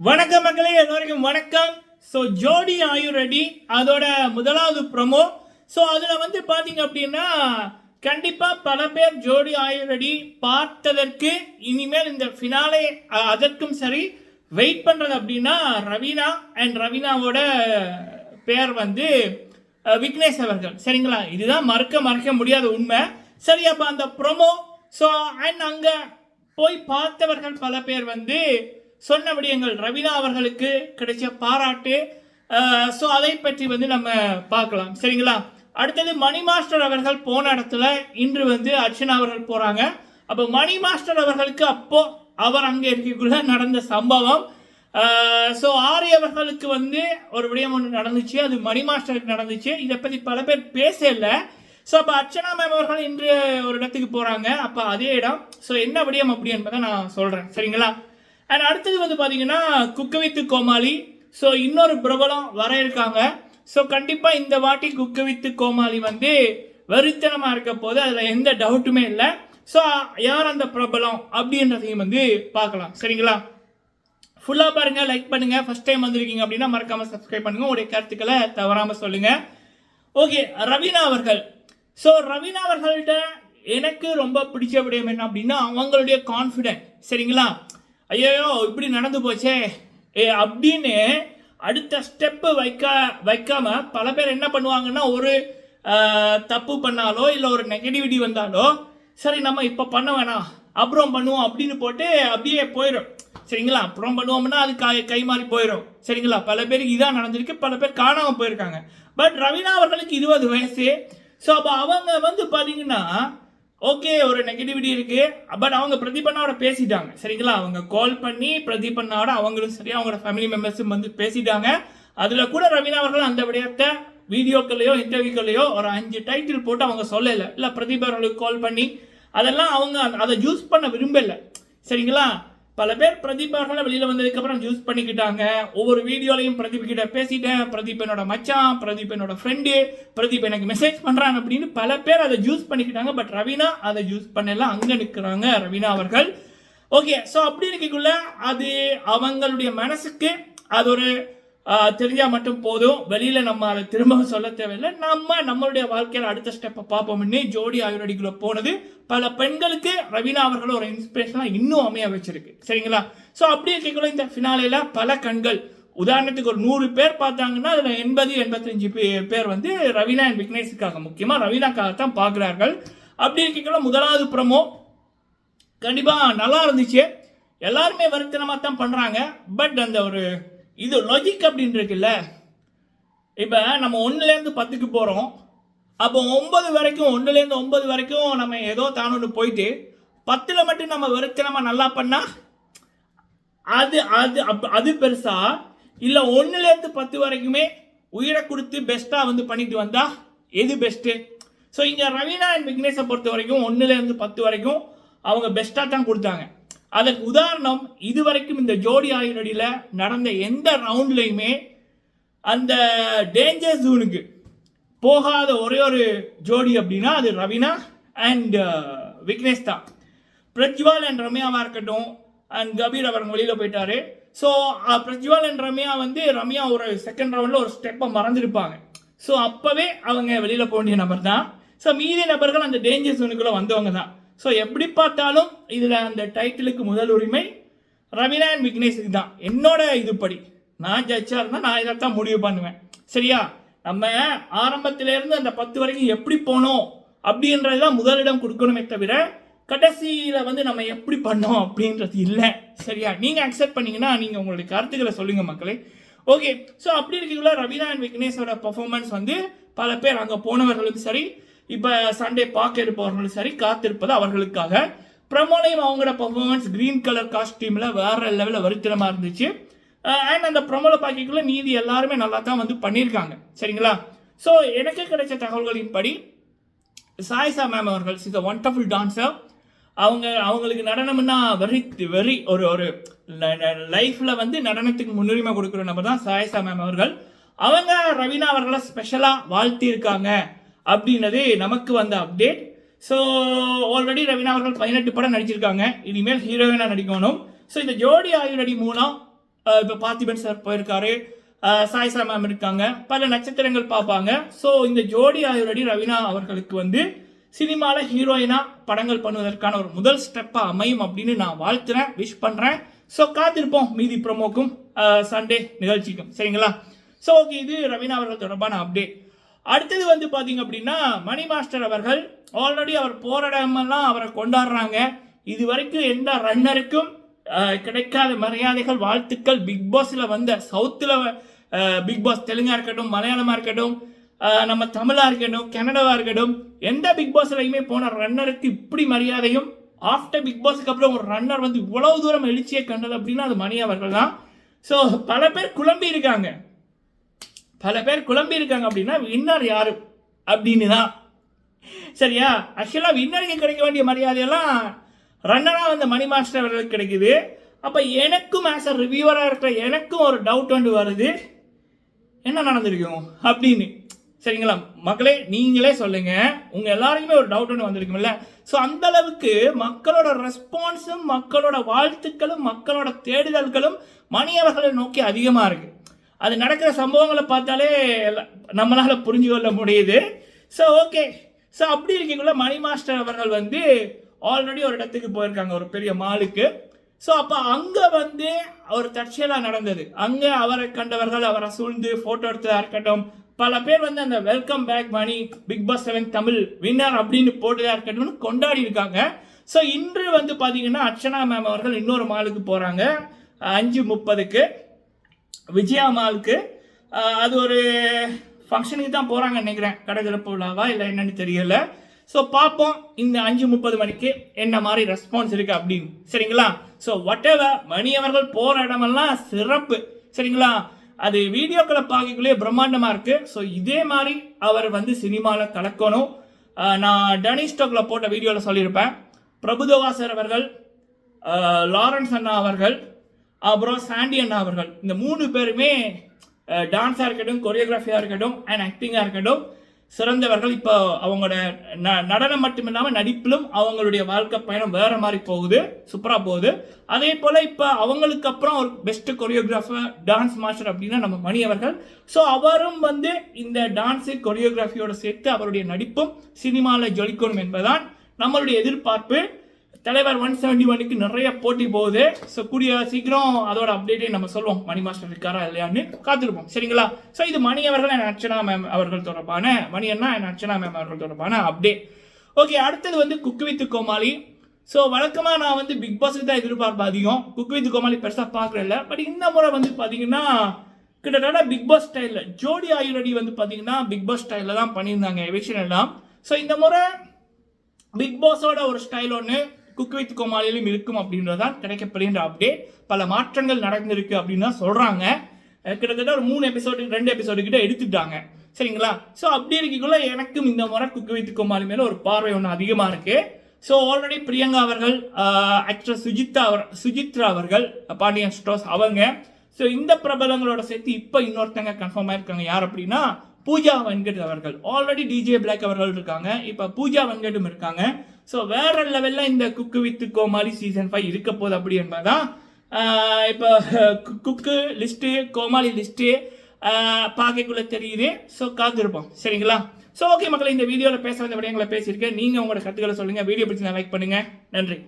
வணக்கம் மக்களே எல்லோருக்கும் வணக்கம். ஸோ ஜோடி ஆயு ரெடி அதோட முதலாவது ப்ரோமோ ஸோ அதில் வந்து பார்த்தீங்க அப்படின்னா கண்டிப்பாக பல பேர் ஜோடி ஆயு ரெடி பார்த்ததற்கு இனிமேல் இந்த ஃபினாலே அதற்கும் சரி வெயிட் பண்ணுறது அப்படின்னா ரவீனா அண்ட் ரவீனாவோட பேர் வந்து விக்னேஷ் அவர்கள். சரிங்களா? இதுதான் மறக்க மறக்க முடியாத உண்மை. சரி அப்போ அந்த ப்ரோமோ ஸோ அண்ட் அங்கே போய் பார்த்தவர்கள் பல பேர் வந்து சொன்ன எங்கள் ரவிதா அவர்களுக்கு கிடைச்ச பாராட்டு ஸோ அதை பற்றி வந்து நம்ம பார்க்கலாம். சரிங்களா? அடுத்தது மணி மாஸ்டர் அவர்கள் போன இடத்துல இன்று வந்து அர்ச்சனா அவர்கள் போகிறாங்க அப்போ மணி மாஸ்டர் அவர்களுக்கு அப்போ அவர் அங்கே இருக்கக்குள்ள நடந்த சம்பவம். ஸோ ஆரி அவர்களுக்கு வந்து ஒரு விடயம் ஒன்று நடந்துச்சு. அது மணி மாஸ்டருக்கு நடந்துச்சு. இதை பற்றி பல பேர் பேசல. ஸோ அப்போ அர்ச்சனா மேம் அவர்கள் இன்று ஒரு இடத்துக்கு போகிறாங்க அப்போ அதே இடம். ஸோ என்ன விடயம் அப்படி என்பதை நான் சொல்கிறேன் சரிங்களா? அண்ட் அடுத்தது வந்து பார்த்தீங்கன்னா குக்கவித்து கோமாளி. ஸோ இன்னொரு பிரபலம் வர இருக்காங்க. ஸோ கண்டிப்பாக இந்த வாட்டி குக்கவித்து கோமாளி வந்து வெறித்தனமாக இருக்க போது அதில் எந்த டவுட்டுமே இல்லை. ஸோ யார் அந்த பிரபலம் அப்படின்றதையும் வந்து பார்க்கலாம். சரிங்களா? ஃபுல்லாக பாருங்கள் லைக் பண்ணுங்கள் ஃபஸ்ட் டைம் வந்திருக்கீங்க அப்படின்னா மறக்காமல் சப்ஸ்கிரைப் பண்ணுங்க. உங்களுடைய கருத்துக்களை தவறாமல் சொல்லுங்கள் ஓகே ரவீனா அவர்கள். ஸோ ரவீனா அவர்கள்ட்ட எனக்கு ரொம்ப பிடிச்ச விடயம் என்ன அப்படின்னா அவங்களுடைய கான்ஃபிடென்ட் சரிங்களா? ஐயோ இப்படி நடந்து போச்சே. ஏ அப்படின்னு அடுத்த ஸ்டெப்பு வைக்க வைக்காம பல பேர் என்ன பண்ணுவாங்கன்னா ஒரு தப்பு பண்ணாலோ இல்லை ஒரு நெகட்டிவிட்டி வந்தாலோ சரி நம்ம இப்போ பண்ண வேணாம். அப்புறம் பண்ணுவோம் அப்படின்னு போட்டு அப்படியே போயிடும் சரிங்களா? அப்புறம் பண்ணுவோம்னா அது கை கை மாறி போயிடும் சரிங்களா? பல பேருக்கு இதான் நடந்திருக்கு. பல பேர் காணாமல் போயிருக்காங்க. பட் ரவீனா அவர்களுக்கு இருபது வயசு. ஸோ அப்போ அவங்க வந்து பார்த்தீங்கன்னா ஓகே ஒரு நெகட்டிவிட்டி இருக்கு. பட் அவங்க பிரதீபண்ணாவோட பேசிட்டாங்க. சரிங்களா? அவங்க கால் பண்ணி பிரதீபண்ணாவோட அவங்களும் சரி அவங்களோட ஃபேமிலி மெம்பர்ஸும் வந்து பேசிட்டாங்க. அதில் கூட ரவீனா அவர்கள் அந்த விடயத்தை வீடியோக்கள்லையோ இன்டர்வியூக்கள்லையோ ஒரு அஞ்சு டைட்டில் போட்டு அவங்க சொல்லலை. இல்லை பிரதீபர்களுக்கு கால் பண்ணி அதெல்லாம் அவங்க அதை யூஸ் பண்ண விரும்பலை. சரிங்களா? பல பேர் பிரதீப் வெளியில் வந்ததுக்கப்புறம் வந்ததுக்கு அப்புறம் யூஸ் பண்ணிக்கிட்டாங்க. ஒவ்வொரு வீடியோலையும் பிரதீப் கிட்ட பேசிட்டேன். பிரதீப் என்னோட மச்சான் பிரதீப் என்னோட ஃப்ரெண்டு பிரதீப் எனக்கு மெசேஜ் பண்ணுறாங்க அப்படின்னு பல பேர் அதை யூஸ் பண்ணிக்கிட்டாங்க. பட் ரவீனா அதை யூஸ் பண்ணல. அங்கே நிற்கிறாங்க ரவீனா அவர்கள். ஓகே ஸோ அப்படி இருக்கக்குள்ள அது அவங்களுடைய மனசுக்கு அது ஒரு தெரிஞ்சால் மட்டும் போதும். வெளியில் நம்ம அதை திரும்ப சொல்ல தேவையில்லை. நம்ம நம்மளுடைய வாழ்க்கையில் அடுத்த ஸ்டெப்பை பார்ப்போம்னு ஜோடி ஆயுர்வேடிக்குள்ளே போனது பல பெண்களுக்கு ரவீனா அவர்கள் ஒரு இன்ஸ்பிரேஷனாக இன்னும் அமைய வச்சிருக்கு. சரிங்களா? ஸோ அப்படி இருக்கக்குள்ள இந்த ஃபினாலேல பல கண்கள். உதாரணத்துக்கு ஒரு நூறு பேர் பார்த்தாங்கன்னா அதில் எண்பது எண்பத்தஞ்சு பே- பேர் வந்து ரவீனா அண்ட் விக்னேஷுக்காக முக்கியமாக ரவீனாக்காக தான் பார்க்குறார்கள். அப்படி இருக்கக்குள்ள முதலாவது ப்ரமோ கண்டிப்பாக நல்லா இருந்துச்சு. எல்லாருமே வருத்தனமாக தான் பண்ணுறாங்க பட் அந்த ஒரு இது லாஜிக் அப்படின்னு இருக்குல்ல இப்போ நம்ம ஒன்றுலேருந்து பத்துக்கு போகிறோம் அப்போ ஒன்பது வரைக்கும் ஒன்றுலேருந்து ஒன்பது வரைக்கும் நம்ம ஏதோ தானொன்று போயிட்டு பத்தில் மட்டும் நம்ம வெறுத்தனமா நல்லா பண்ணா அது அது அப் அது பெருசா? இல்லை ஒன்றுலேருந்து பத்து வரைக்குமே உயிரை கொடுத்து பெஸ்ட்டாக வந்து பண்ணிட்டு வந்தால் எது பெஸ்ட்டு ஸோ இங்கே ரவீனா அண்ட் விக்னேஷை பொறுத்த வரைக்கும் ஒன்றுலேருந்து பத்து வரைக்கும் அவங்க பெஸ்ட்டாக தான் கொடுத்தாங்க. அதற்கு உதாரணம் இதுவரைக்கும் இந்த ஜோடி ஆயுரடியில் நடந்த எந்த ரவுண்ட்லையுமே அந்த டேஞ்சர் ஜூனுக்கு போகாத ஒரே ஒரு ஜோடி அப்படின்னா அது ரவீனா அண்ட் uh, விக்னேஷ் தான். பிரஜ்வால் அண்ட் ரம்யாவாக இருக்கட்டும் அண்ட் கபீர் அவர் வெளியில் போயிட்டாரு. ஸோ பிரஜ்வால் அண்ட் ரம்யா வந்து ரம்யா ஒரு செகண்ட் ரவுண்டில் ஒரு ஸ்டெப்பை மறந்துருப்பாங்க. ஸோ அப்போவே அவங்க வெளியில் போக வேண்டிய நபர் தான். ஸோ மீதி நபர்கள் அந்த டேஞ்சர் ஜோனுக்குள்ளே வந்தவங்க தான். ஸோ எப்படி பார்த்தாலும் இதில் அந்த டைட்டிலுக்கு முதல் உரிமை ரவிநாயன் விக்னேஷுக்கு தான். என்னோட இதுபடி. நான் ஜட்ஜாக இருந்தால் நான் இதைத்தான் முடிவு பண்ணுவேன். சரியா? நம்ம ஆரம்பத்திலேருந்து அந்த பத்து வரைக்கும் எப்படி போனோம் அப்படின்றது தான் முதலிடம் கொடுக்கணுமே தவிர கடைசியில் வந்து நம்ம எப்படி பண்ணோம் அப்படின்றது இல்லை. சரியா? நீங்கள் அக்செப்ட் பண்ணிங்கன்னா நீங்கள் உங்களுடைய கருத்துக்களை சொல்லுங்கள் மக்களே. ஓகே ஸோ அப்படி இருக்கீங்களா ரவிநாயன் விக்னேஷோட பர்ஃபார்மன்ஸ் வந்து பல பேர் அங்கே போனவர்களும் சரி இப்போ சண்டே பார்க்க இருப்பவர்களும் சரி காத்திருப்பது அவர்களுக்காக. ப்ரமோலையும் அவங்களோட பர்ஃபார்மன்ஸ் கிரீன் கலர் காஸ்டியூமில் வேற லெவலில் வருத்தனமாக இருந்துச்சு. அண்ட் அந்த ப்ரொமோல பாக்கிக்குள்ள நீதி எல்லாருமே நல்லா தான் வந்து பண்ணியிருக்காங்க சரிங்களா? ஸோ எனக்கு கிடைச்ச தகவல்களின் படி சாய்சா மேம் அவர்கள் இஸ் அ ஒண்டர்ஃபுல் டான்ஸர் அவங்க அவங்களுக்கு நடனம்னா வெரி வெரி ஒரு ஒரு லைஃப்பில் வந்து நடனத்துக்கு முன்னுரிமை கொடுக்குற நபர் தான் சாயசா மேம் அவர்கள். அவங்க ரவீனா அவர்களை ஸ்பெஷலாக வாழ்த்தியிருக்காங்க. அப்படின்றது நமக்கு வந்த அப்டேட் ஸோ ஆல்ரெடி ரவீனா அவர்கள் பதினெட்டு படம் நடிச்சிருக்காங்க. இனிமேல் ஹீரோயினாக நடிக்கணும். ஸோ இந்த ஜோடி ஆயுரடி மூலம் இப்போ பார்த்திபன் சார் போயிருக்காரு. அஹ் சாய்சா மேம் இருக்காங்க. பல நட்சத்திரங்கள் பார்ப்பாங்க. ஸோ இந்த ஜோடி ஆயுரடி ரவீனா அவர்களுக்கு வந்து சினிமாவில் ஹீரோயினாக படங்கள் பண்ணுவதற்கான ஒரு முதல் ஸ்டெப்பாக அமையும் அப்படின்னு நான் வாழ்த்துறேன் விஷ் பண்ணுறேன் ஸோ காத்திருப்போம். மீதி ப்ரொமோக்கும் சண்டே நிகழ்ச்சிக்கும். சரிங்களா? ஸோ ஓகே இது ரவீனா அவர்கள் தொடர்பான அப்டேட் அடுத்தது வந்து பார்த்தீங்க அப்படின்னா மணி மாஸ்டர் அவர்கள் ஆல்ரெடி அவர் போகிற இடமெல்லாம் அவரை கொண்டாடுறாங்க. இது வரைக்கும் எந்த ரன்னருக்கும் கிடைக்காத மரியாதைகள் வாழ்த்துக்கள் பிக் பாஸில் வந்த சவுத்தில் பிக் பாஸ் தெலுங்காக இருக்கட்டும் மலையாளமாக இருக்கட்டும் நம்ம தமிழாக இருக்கட்டும் கன்னடாவாக இருக்கட்டும் எந்த பிக் பாஸ்லையுமே போன ரன்னருக்கு இப்படி மரியாதையும் ஆஃப்டர் பிக் பாஸுக்கு அப்புறம் ஒரு ரன்னர் வந்து இவ்வளவு தூரம் எழுச்சியை கண்டது அப்படின்னா அது மணி அவர்கள் தான். ஸோ பல பேர் குழம்பி இருக்காங்க. பல பேர் குழம்பி இருக்காங்க அப்படின்னா வின்னர் யாரு? அப்படின்னு தான் சரியா ஆக்சுவலாக வின்னருக்கு கிடைக்க வேண்டிய மரியாதையெல்லாம் ரன்னராக வந்த மணி மாஸ்டர் அவர்களுக்கு கிடைக்குது. அப்போ எனக்கும் ஆஸ் அ ரிவ்யூவராக இருக்கிற எனக்கும் ஒரு டவுட் வந்து வருது. என்ன நடந்திருக்கும் அப்படின்னு. சரிங்களா? மக்களே நீங்களே சொல்லுங்க. உங்க எல்லாருக்குமே ஒரு டவுட் ஒன்று வந்திருக்கும்ல. ஸோ அந்த அளவுக்கு மக்களோட ரெஸ்பான்ஸும் மக்களோட வாழ்த்துக்களும் மக்களோட தேடுதல்களும் மணியவர்களை நோக்கி அதிகமாக இருக்கு. அது நடக்கிற சம்பவங்களை பார்த்தாலே எல்லாம் புரிஞ்சு கொள்ள முடியுது. ஸோ ஓகே ஸோ அப்படி இருக்கக்குள்ள மணி மாஸ்டர் அவர்கள் வந்து ஆல்ரெடி ஒரு இடத்துக்கு போயிருக்காங்க ஒரு பெரிய மாலுக்கு ஸோ அப்போ அங்கே வந்து ஒரு தற்செயலாக நடந்தது. அங்கே அவரை கண்டவர்கள் அவரை சூழ்ந்து ஃபோட்டோ எடுத்ததாக இருக்கட்டும் பல பேர் வந்து அந்த welcome back Mani Bigg Boss seven Tamil winner அப்படின்னு போட்டதாக இருக்கட்டும்னு கொண்டாடி இருக்காங்க. ஸோ இன்று வந்து பார்த்தீங்கன்னா அர்ச்சனா மேம் அவர்கள் இன்னொரு மாலுக்கு போகிறாங்க அஞ்சு முப்பதுக்கு. விஜயாமாவுக்கு அது ஒரு ஃபங்க்ஷனுக்கு தான் போகிறாங்கன்னு நினைக்கிறேன். கடை விழாவா இல்லை என்னன்னு தெரியல. ஸோ பார்ப்போம். இந்த அஞ்சு முப்பது மணிக்கு என்ன மாதிரி ரெஸ்பான்ஸ் இருக்குது அப்படின்னு. சரிங்களா? ஸோ வாட் மணி அவர்கள் போகிற இடமெல்லாம் சிறப்பு. சரிங்களா? அது வீடியோக்களை பார்க்கக்குள்ளே பிரம்மாண்டமாக இருக்குது ஸோ இதே மாதிரி அவர் வந்து சினிமாவில் கலக்கணும். நான் டனி ஸ்டோக்கில் போட்ட வீடியோவில் சொல்லியிருப்பேன். பிரபுதவாசர் அவர்கள் லாரன்ஸ் அண்ணா அவர்கள் அப்புறம் சாண்டி அண்ணா அவர்கள். இந்த மூணு பேருமே டான்ஸாக இருக்கட்டும் கொரியோகிராஃபியாக இருக்கட்டும் அண்ட் ஆக்டிங்காக இருக்கட்டும் சிறந்தவர்கள். இப்போ அவங்களோட ந நடனம் மட்டும் இல்லாமல் நடிப்பிலும் அவங்களுடைய வாழ்க்கை பயணம் வேறு மாதிரி போகுது சூப்பராக போகுது. அதே போல் இப்போ அவங்களுக்கு அப்புறம் ஒரு பெஸ்ட் கொரியோகிராஃபர் டான்ஸ் மாஸ்டர் அப்படின்னா நம்ம மணி அவர்கள். ஸோ அவரும் வந்து இந்த டான்ஸு கொரியோகிராஃபியோடு சேர்த்து அவருடைய நடிப்பும் சினிமாவில் ஜொலிக்கணும் என்பதுதான் நம்மளுடைய எதிர்பார்ப்பு. தலைவர் ஒன் செவன்டி ஒனுக்கு நிறைய போட்டி போகுது. ஸோ கூடிய சீக்கிரம் அதோட அப்டேட்டே நம்ம சொல்லுவோம் மணி மாஸ்டர் இருக்காரா இல்லையான்னு காத்திருப்போம். சரிங்களா? ஸோ இது மணி அவர்கள் என் அர்ச்சனா மேம் அவர்கள் தொடர்பான மணி அண்ணா என் அர்ச்சனா மேம் அவர்கள் தொடர்பான அப்டேட் ஓகே அடுத்தது வந்து குக் வித் கோமாளி. ஸோ வழக்கமாக நான் வந்து பிக் பாஸுக்கு தான் எதிர்பார்ப்பு அதிகம். குக் வித் கோமாளி பெருசாக பார்க்குறதில்ல பட் இந்த முறை வந்து பார்த்தீங்கன்னா கிட்டத்தட்ட பிக் பாஸ் ஸ்டைலில் ஜோடி ஆயுரடி வந்து பார்த்தீங்கன்னா பிக் பாஸ் ஸ்டைலில் தான் பண்ணியிருந்தாங்க. எவிக்ஷன் எல்லாம். ஸோ இந்த முறை பிக் பாஸோட ஒரு ஸ்டைல் ஒன்று குக் வித் கோமாளியிலும் இருக்கும் அப்படின்றதான் கிடைக்கப்படுகின்ற அப்டேட் பல மாற்றங்கள் நடந்திருக்கு அப்படின்னு தான் சொல்கிறாங்க கிட்டத்தட்ட ஒரு மூணு எபிசோடு ரெண்டு எபிசோடு கிட்ட எடுத்துட்டாங்க. சரிங்களா? ஸோ அப்படி இருக்கக்குள்ள எனக்கும் இந்த முறை குக் வித் கோமாளி மேலே ஒரு பார்வை ஒன்று அதிகமாக இருக்குது ஸோ ஆல்ரெடி பிரியங்கா அவர்கள் ஆக்ட்ரஸ் சுஜித்தா அவர் சுஜித்ரா அவர்கள் பாண்டியன் ஸ்டோஸ் அவங்க. ஸோ இந்த பிரபலங்களோட சேர்த்து இப்போ இன்னொருத்தங்க கன்ஃபார்ம் ஆயிருக்காங்க. யார் அப்படின்னா பூஜா வெங்கட் அவர்கள். ஆல்ரெடி டிஜே பிளாக் அவர்கள் இருக்காங்க. இப்போ பூஜா வெங்கடும் இருக்காங்க. ஸோ வேற லெவலில் இந்த cook with Comali season five இருக்க போகுது அப்படி என்பது தான் இப்போ குக்கு லிஸ்ட்டு கோமாளி லிஸ்ட்டு பார்க்கக்குள்ளே தெரியுது. ஸோ காத்திருப்போம். சரிங்களா? ஸோ ஓகே மக்களை இந்த வீடியோவில் பேச வந்த விடயங்களை பேசியிருக்கேன். நீங்கள் உங்களோட கருத்துக்களை சொல்லுங்கள் வீடியோ பிடிச்சி லைக் பண்ணுங்கள் நன்றி.